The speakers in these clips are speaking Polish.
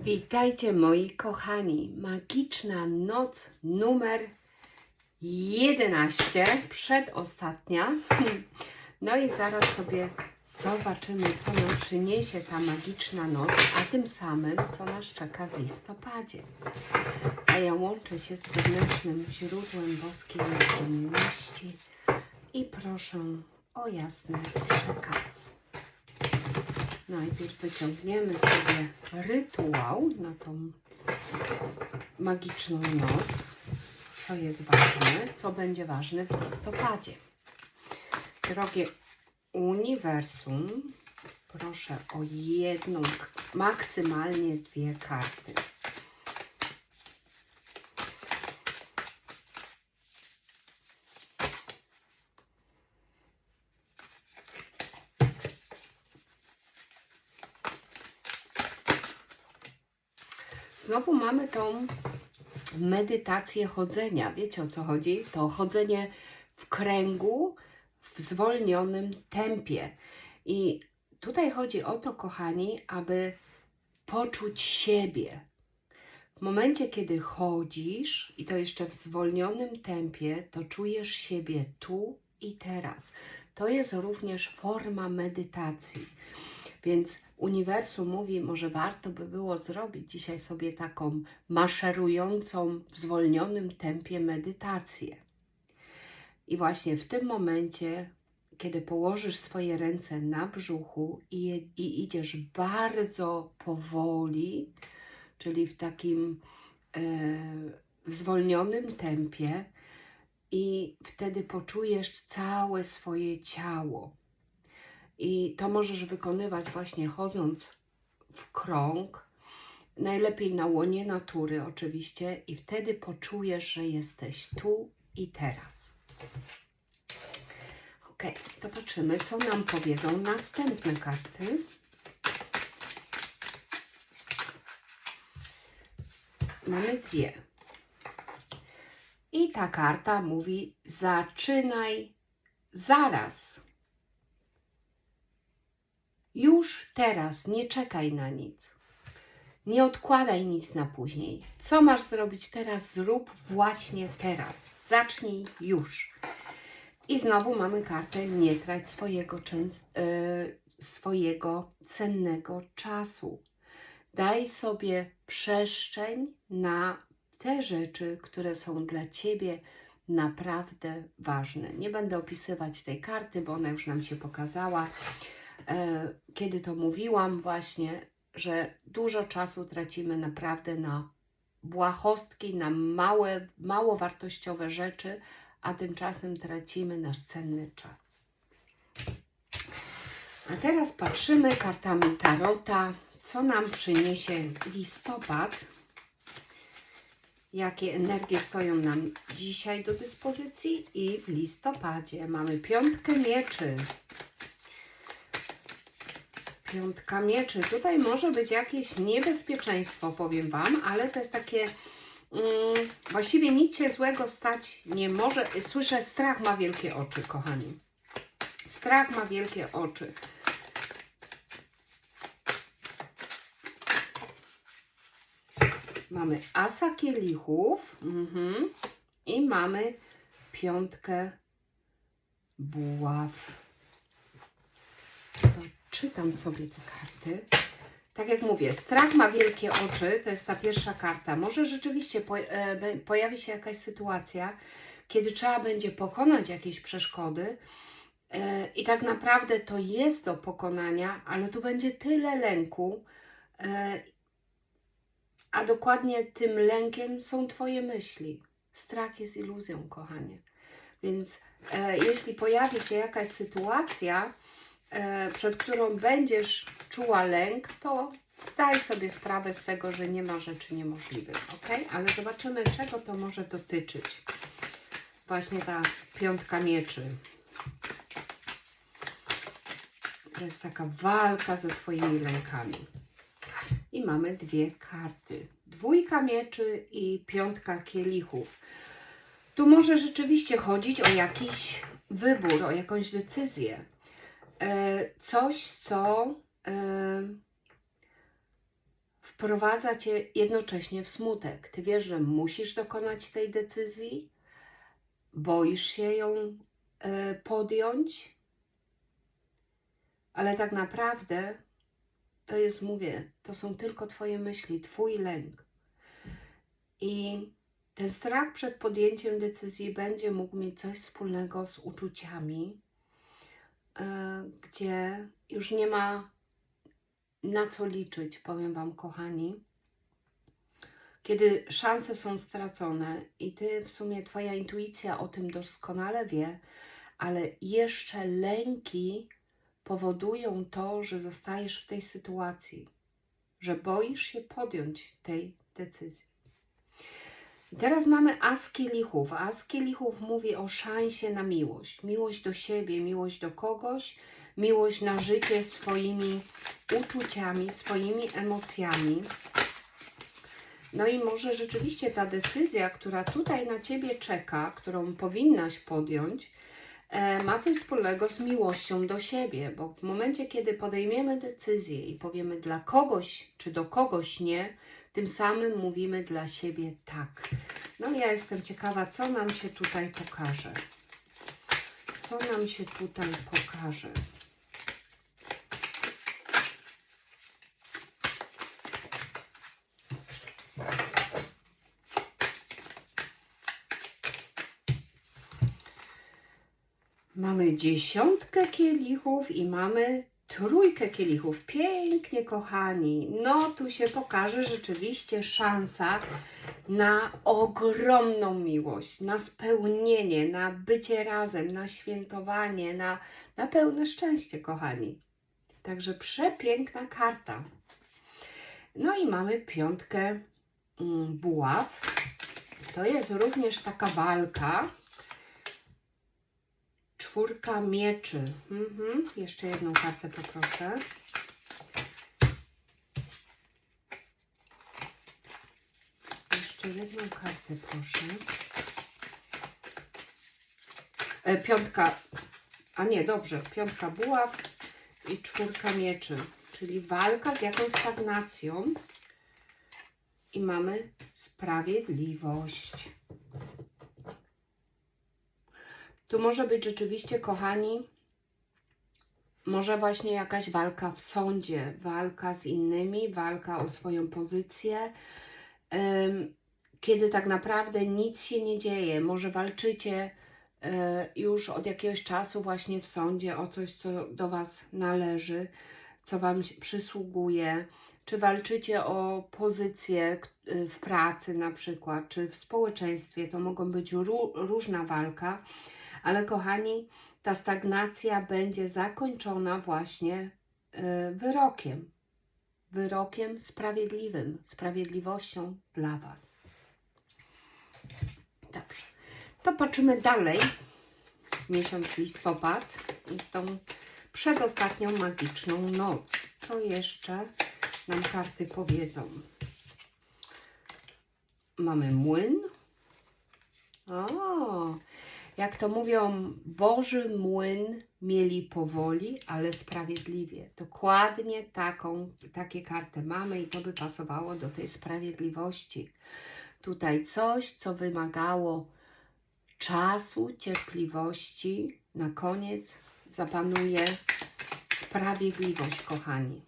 Witajcie moi kochani. Magiczna noc numer 11, przedostatnia. No i zaraz sobie zobaczymy, co nam przyniesie ta magiczna noc, a tym samym, co nas czeka w listopadzie. A ja łączę się z wewnętrznym źródłem boskiej miłości i proszę o jasny przekaz. Najpierw wyciągniemy sobie rytuał na tą magiczną noc, co jest ważne, co będzie ważne w listopadzie. Drogie uniwersum, proszę o jedną, maksymalnie dwie karty. Znowu mamy tą medytację chodzenia. Wiecie o co chodzi? To chodzenie w kręgu, w zwolnionym tempie. I tutaj chodzi o to, kochani, aby poczuć siebie. W momencie, kiedy chodzisz, i to jeszcze w zwolnionym tempie, to czujesz siebie tu i teraz. To jest również forma medytacji. Więc uniwersum mówi, może warto by było zrobić dzisiaj sobie taką maszerującą w zwolnionym tempie medytację. I właśnie w tym momencie, kiedy położysz swoje ręce na brzuchu i, i idziesz bardzo powoli, czyli w takim e, zwolnionym tempie, i wtedy poczujesz całe swoje ciało. I to możesz wykonywać właśnie chodząc w krąg, najlepiej na łonie natury oczywiście, i wtedy poczujesz, że jesteś tu i teraz. Ok, zobaczymy, co nam powiedzą następne karty. Mamy dwie. I ta karta mówi: zaczynaj zaraz. Już teraz, nie czekaj na nic. Nie odkładaj nic na później. Co masz zrobić teraz, zrób właśnie teraz. Zacznij już. I znowu mamy kartę nie trać swojego, e, swojego cennego czasu. Daj sobie przestrzeń na te rzeczy, które są dla Ciebie naprawdę ważne. Nie będę opisywać tej karty, bo ona już nam się pokazała kiedy to mówiłam właśnie, że dużo czasu tracimy naprawdę na błahostki, na małe, mało wartościowe rzeczy, a tymczasem tracimy nasz cenny czas. A teraz patrzymy kartami Tarota, co nam przyniesie listopad, jakie energie stoją nam dzisiaj do dyspozycji i w listopadzie mamy piątkę mieczy, Piątka mieczy. Tutaj może być jakieś niebezpieczeństwo, powiem Wam, ale to jest takie. Mm, właściwie nic się złego stać nie może. Słyszę, strach ma wielkie oczy, kochani. Strach ma wielkie oczy. Mamy asa kielichów mhm, i mamy piątkę buław. Czytam sobie te karty. Tak jak mówię, strach ma wielkie oczy, to jest ta pierwsza karta. Może rzeczywiście e, pojawi się jakaś sytuacja, kiedy trzeba będzie pokonać jakieś przeszkody. E, I tak naprawdę to jest do pokonania, ale tu będzie tyle lęku, e, a dokładnie tym lękiem są Twoje myśli. Strach jest iluzją, kochanie. Więc jeśli pojawi się jakaś sytuacja, przed którą będziesz czuła lęk, to zdaj sobie sprawę z tego, że nie ma rzeczy niemożliwych, ok? Ale zobaczymy, czego to może dotyczyć. Właśnie ta piątka mieczy. To jest taka walka ze swoimi lękami. I mamy dwie karty. Dwójka mieczy i piątka kielichów. Tu może rzeczywiście chodzić o jakiś wybór, o jakąś decyzję. E, Coś, co e, wprowadza cię jednocześnie w smutek. Ty wiesz, że musisz dokonać tej decyzji, boisz się ją e, podjąć, ale tak naprawdę to jest, mówię, to są tylko Twoje myśli, Twój lęk. I ten strach przed podjęciem decyzji będzie mógł mieć coś wspólnego z uczuciami, gdzie już nie ma na co liczyć, powiem Wam, kochani. Kiedy szanse są stracone i Ty w sumie Twoja intuicja o tym doskonale wie, ale jeszcze lęki powodują to, że zostajesz w tej sytuacji, że boisz się podjąć tej decyzji. Teraz mamy as kielichów. As kielichów mówi o szansie na miłość. Miłość do siebie, miłość do kogoś, miłość na życie swoimi uczuciami, swoimi emocjami. No i może rzeczywiście ta decyzja, która tutaj na Ciebie czeka, którą powinnaś podjąć, e, ma coś wspólnego z miłością do siebie, bo w momencie, kiedy podejmiemy decyzję i powiemy dla kogoś czy do kogoś nie, tym samym mówimy dla siebie tak. No ja jestem ciekawa, co nam się tutaj pokaże. Co nam się tutaj pokaże? Mamy dziesiątkę kielichów i mamy trójkę kielichów. Pięknie, kochani. No, tu się pokaże rzeczywiście szansa na ogromną miłość, na spełnienie, na bycie razem, na świętowanie, na, na pełne szczęście, kochani. Także przepiękna karta. No i mamy piątkę mm, buław. To jest również taka walka. Czwórka mieczy. Mhm. Jeszcze jedną kartę poproszę. Jeszcze jedną kartę proszę. E, piątka, a nie, dobrze, piątka buław i czwórka mieczy, czyli walka z jakąś stagnacją i mamy sprawiedliwość. Tu może być rzeczywiście, kochani, może właśnie jakaś walka w sądzie, walka z innymi, walka o swoją pozycję, kiedy tak naprawdę nic się nie dzieje. Może walczycie e, już od jakiegoś czasu właśnie w sądzie o coś, co do Was należy, co Wam przysługuje, czy walczycie o pozycję y, w pracy na przykład, czy w społeczeństwie. To mogą być ró- różna walka, ale kochani, ta stagnacja będzie zakończona właśnie y, wyrokiem. Wyrokiem sprawiedliwym, sprawiedliwością dla Was. Dobrze. To patrzymy dalej. Miesiąc listopad i tą przedostatnią magiczną noc. Co jeszcze nam karty powiedzą? Mamy młyn. O, jak to mówią, Boży młyn mieli powoli, ale sprawiedliwie. Dokładnie taką, takie karty mamy i to by pasowało do tej sprawiedliwości. Tutaj coś, co wymagało czasu, cierpliwości. Na koniec zapanuje sprawiedliwość, kochani.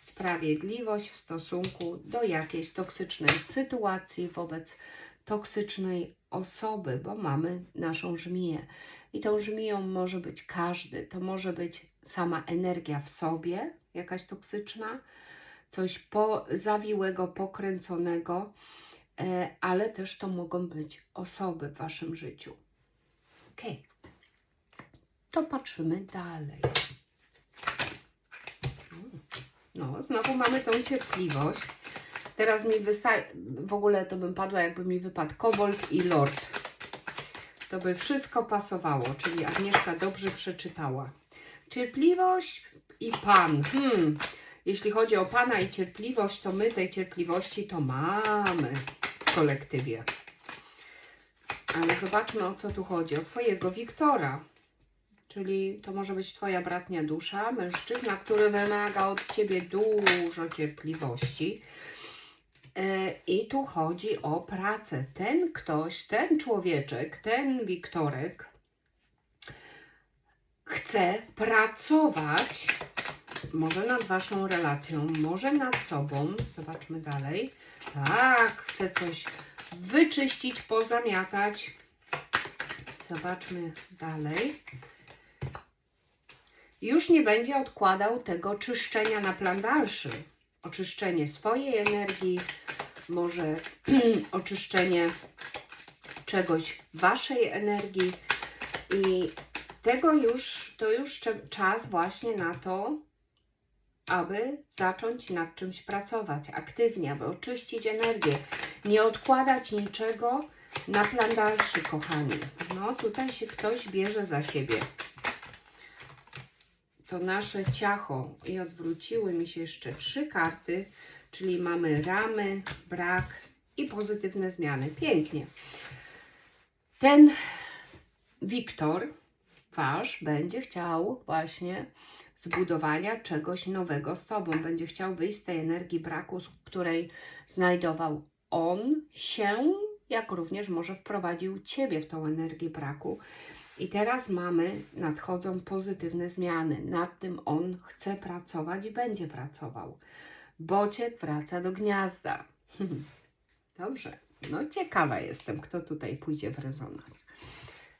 Sprawiedliwość w stosunku do jakiejś toksycznej sytuacji wobec toksycznej osoby, bo mamy naszą żmiję. I tą żmiją może być każdy. To może być sama energia w sobie, jakaś toksyczna, coś po, zawiłego, pokręconego, e, ale też to mogą być osoby w Waszym życiu. Ok. To patrzymy dalej. No, znowu mamy tą cierpliwość. Teraz mi wystaje, w ogóle to bym padła, jakby mi wypadł kobold i lord. To by wszystko pasowało, czyli Agnieszka dobrze przeczytała. Cierpliwość i pan. Hmm. Jeśli chodzi o pana i cierpliwość, to my tej cierpliwości to mamy w kolektywie. Ale zobaczmy o co tu chodzi. O twojego Wiktora. Czyli to może być twoja bratnia dusza, mężczyzna, który wymaga od ciebie dużo cierpliwości I tu chodzi o pracę. Ten ktoś, ten człowieczek, ten Wiktorek chce pracować może nad waszą relacją, może nad sobą. Zobaczmy dalej. Tak, chce coś wyczyścić, pozamiatać. Zobaczmy dalej. Już nie będzie odkładał tego czyszczenia na plan dalszy. Oczyszczenie swojej energii, może oczyszczenie czegoś waszej energii i tego już, to już czas właśnie na to, aby zacząć nad czymś pracować aktywnie, aby oczyścić energię, nie odkładać niczego na plan dalszy, kochani. No, tutaj się ktoś bierze za siebie. To nasze ciacho i odwróciły mi się jeszcze trzy karty, czyli mamy ramy, brak i pozytywne zmiany. Pięknie. Ten Wiktor, wasz, będzie chciał właśnie zbudowania czegoś nowego z Tobą. Będzie chciał wyjść z tej energii braku, z której znajdował on się, jak również może wprowadził Ciebie w tą energię braku. I teraz mamy, nadchodzą pozytywne zmiany. Nad tym on chce pracować i będzie pracował. Bociek wraca do gniazda. Dobrze. No ciekawa jestem, kto tutaj pójdzie w rezonans.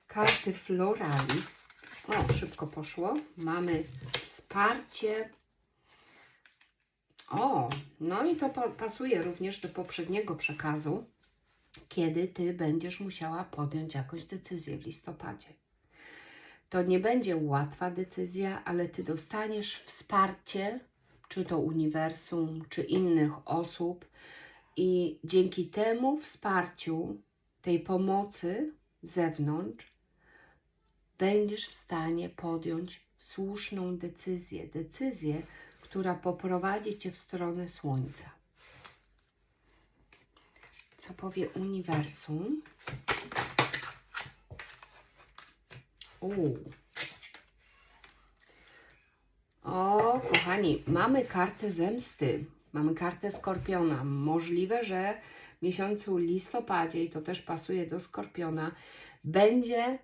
Karty Floralis. O, szybko poszło. Mamy wsparcie. O, no i to pa- pasuje również do poprzedniego przekazu, kiedy ty będziesz musiała podjąć jakąś decyzję w listopadzie. To nie będzie łatwa decyzja, ale ty dostaniesz wsparcie, czy to uniwersum, czy innych osób, i dzięki temu wsparciu, tej pomocy z zewnątrz, będziesz w stanie podjąć słuszną decyzję, decyzję, która poprowadzi cię w stronę Słońca. Co powie uniwersum? O, kochani, mamy kartę zemsty. Mamy kartę skorpiona. Możliwe, że w miesiącu listopadzie, i to też pasuje do skorpiona, będzie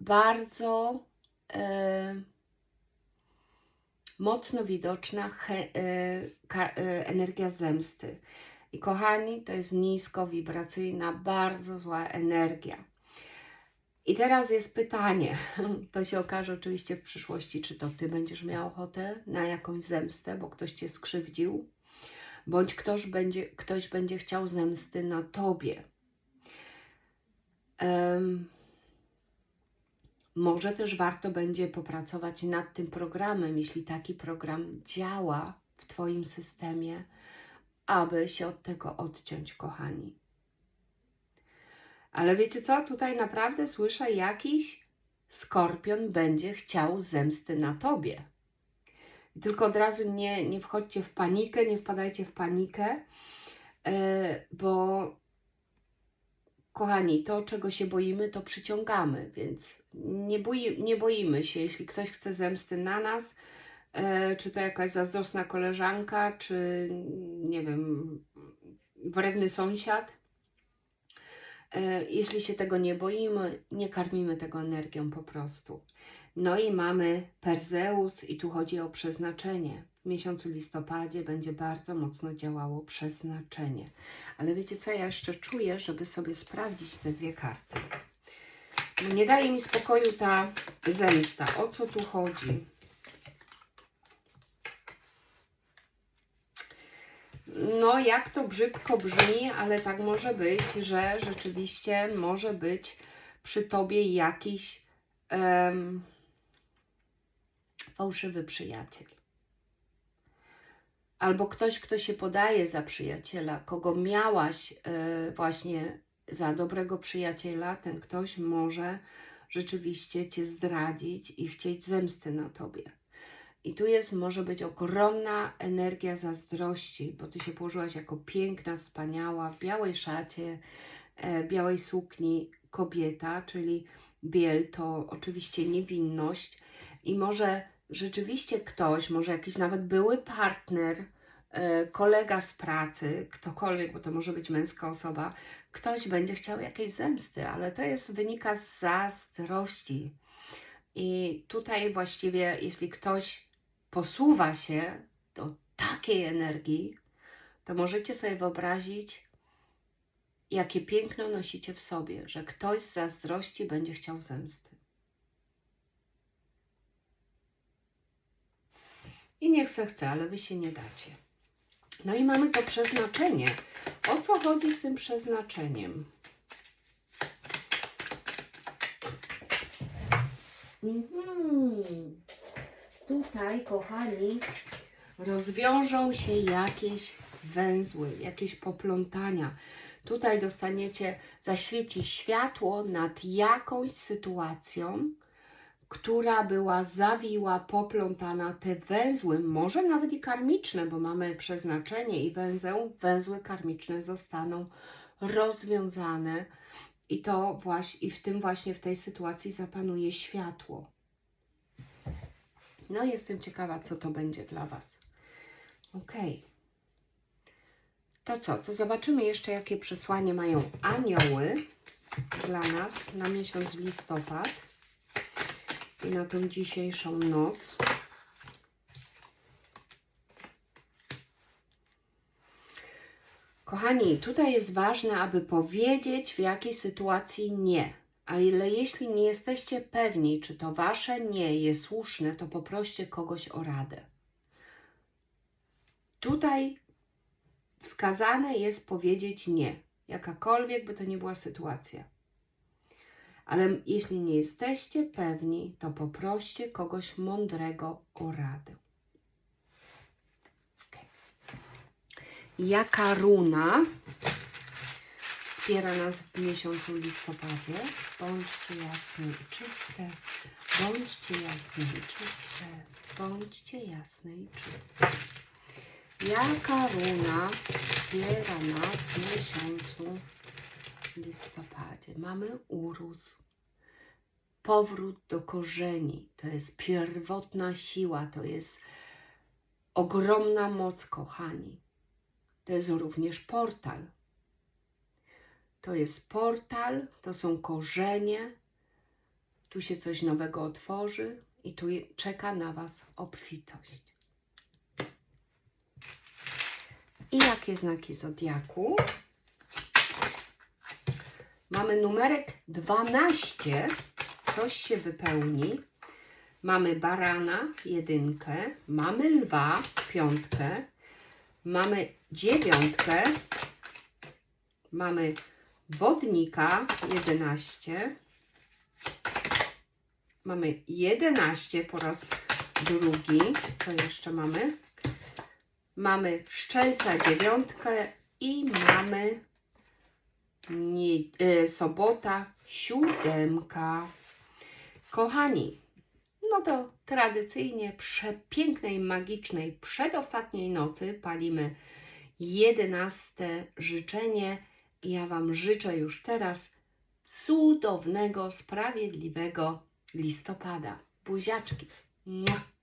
bardzo e, mocno widoczna he, e, ka, e, energia zemsty. I kochani, to jest nisko wibracyjna, bardzo zła energia. I teraz jest pytanie, to się okaże oczywiście w przyszłości, czy to Ty będziesz miał ochotę na jakąś zemstę, bo ktoś Cię skrzywdził, bądź ktoś będzie, ktoś będzie chciał zemsty na Tobie. Em, może też warto będzie popracować nad tym programem, jeśli taki program działa w Twoim systemie, aby się od tego odciąć, kochani. Ale wiecie co? Tutaj naprawdę słyszę, jakiś skorpion będzie chciał zemsty na tobie. I tylko od razu nie, nie wchodźcie w panikę, nie wpadajcie w panikę, e, bo kochani, to czego się boimy, to przyciągamy, więc nie, boi, nie boimy się, jeśli ktoś chce zemsty na nas, e, czy to jakaś zazdrosna koleżanka, czy nie wiem, wredny sąsiad, Jeśli się tego nie boimy, nie karmimy tego energią po prostu. No i mamy Perzeus i tu chodzi o przeznaczenie. W miesiącu listopadzie będzie bardzo mocno działało przeznaczenie. Ale wiecie co, ja jeszcze czuję, żeby sobie sprawdzić te dwie karty. Nie daje mi spokoju ta zemsta. O co tu chodzi? No, jak to brzydko brzmi, ale tak może być, że rzeczywiście może być przy tobie jakiś em, fałszywy przyjaciel. Albo ktoś, kto się podaje za przyjaciela, kogo miałaś e, właśnie za dobrego przyjaciela, ten ktoś może rzeczywiście cię zdradzić i chcieć zemsty na tobie. I tu jest, może być ogromna energia zazdrości, bo ty się położyłaś jako piękna, wspaniała, w białej szacie, e, białej sukni kobieta, czyli biel to oczywiście niewinność. I może rzeczywiście ktoś, może jakiś nawet były partner, e, kolega z pracy, ktokolwiek, bo to może być męska osoba, ktoś będzie chciał jakiejś zemsty, ale to jest wynika z zazdrości. I tutaj właściwie, jeśli ktoś posuwa się do takiej energii, to możecie sobie wyobrazić, jakie piękno nosicie w sobie, że ktoś z zazdrości będzie chciał zemsty. I niech se chce, ale wy się nie dacie. No i mamy to przeznaczenie. O co chodzi z tym przeznaczeniem? Mhm. Tutaj, kochani, rozwiążą się jakieś węzły, jakieś poplątania. Tutaj dostaniecie, zaświeci światło nad jakąś sytuacją, która była zawiła, poplątana. Te węzły, może nawet i karmiczne, bo mamy przeznaczenie i węzeł, węzły karmiczne zostaną rozwiązane i to właśnie, i w tym właśnie w tej sytuacji zapanuje światło. No, jestem ciekawa, co to będzie dla Was. Ok. To co? To zobaczymy jeszcze, jakie przesłanie mają anioły dla nas na miesiąc listopad i na tą dzisiejszą noc. Kochani, tutaj jest ważne, aby powiedzieć w jakiej sytuacji nie. Ale jeśli nie jesteście pewni, czy to wasze nie jest słuszne, to poproście kogoś o radę. Tutaj wskazane jest powiedzieć nie, jakakolwiek by to nie była sytuacja. Ale jeśli nie jesteście pewni, to poproście kogoś mądrego o radę. Jaka runa wspiera nas w miesiącu listopadzie? Bądźcie jasne i czyste. Bądźcie jasne i czyste. Bądźcie jasne i czyste. Jaka runa wspiera nas w miesiącu listopadzie? Mamy urósł. Powrót do korzeni. To jest pierwotna siła. To jest ogromna moc, kochani. To jest również portal. To jest portal, to są korzenie. Tu się coś nowego otworzy i tu czeka na Was obfitość. I jakie znaki zodiaku? Mamy numerek 12. Coś się wypełni. Mamy barana, jedynkę. Mamy lwa, piątkę. Mamy dziewiątkę. Mamy wodnika, 11. Mamy 11 po raz drugi. To jeszcze mamy. Mamy szczelca dziewiątkę i mamy nie, y, sobota siódemka. Kochani, no to tradycyjnie przepięknej, magicznej, przedostatniej nocy palimy jedenaste życzenie. Ja Wam życzę już teraz cudownego, sprawiedliwego listopada. Buziaczki. Mua.